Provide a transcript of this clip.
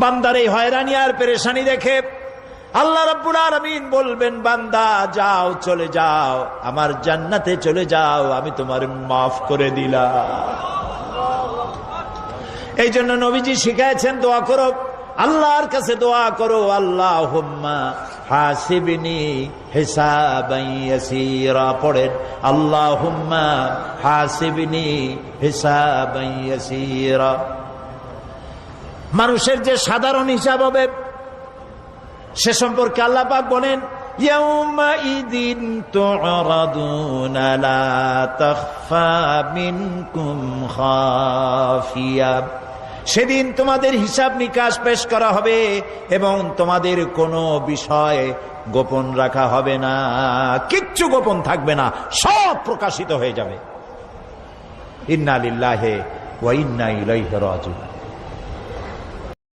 বান্দার এই হয়রানি আর পেরেশানি দেখে আল্লাহ রাব্বুল আলামিন বলবেন, বান্দা, যাও, চলে যাও, আমার জান্নাতে চলে যাও, আমি তোমার মাফ করে দিলাম। এই জন্য নবীজি শিখাইছেন, দোয়া করো, আল্লাহর কাছে দোয়া করো আল্লাহ হাসিবিনি হিসাবাইয়াসিরা পড়েন আল্লাহ হাসিবিনি হিসাবাইয়াসিরা মানুষের যে সাধারণ হিসাব হবে, সে সম্পর্কে আল্লাহ পাক বলেন সেদিন তোমাদের হিসাব নিকাশ পেশ করা হবে এবং তোমাদের কোনো বিষয় গোপন রাখা হবে না, কিচ্ছু গোপন থাকবে না, সব প্রকাশিত হয়ে যাবে। ইন্না লিল্লাহে ওয়া ইন্না ইলাইহি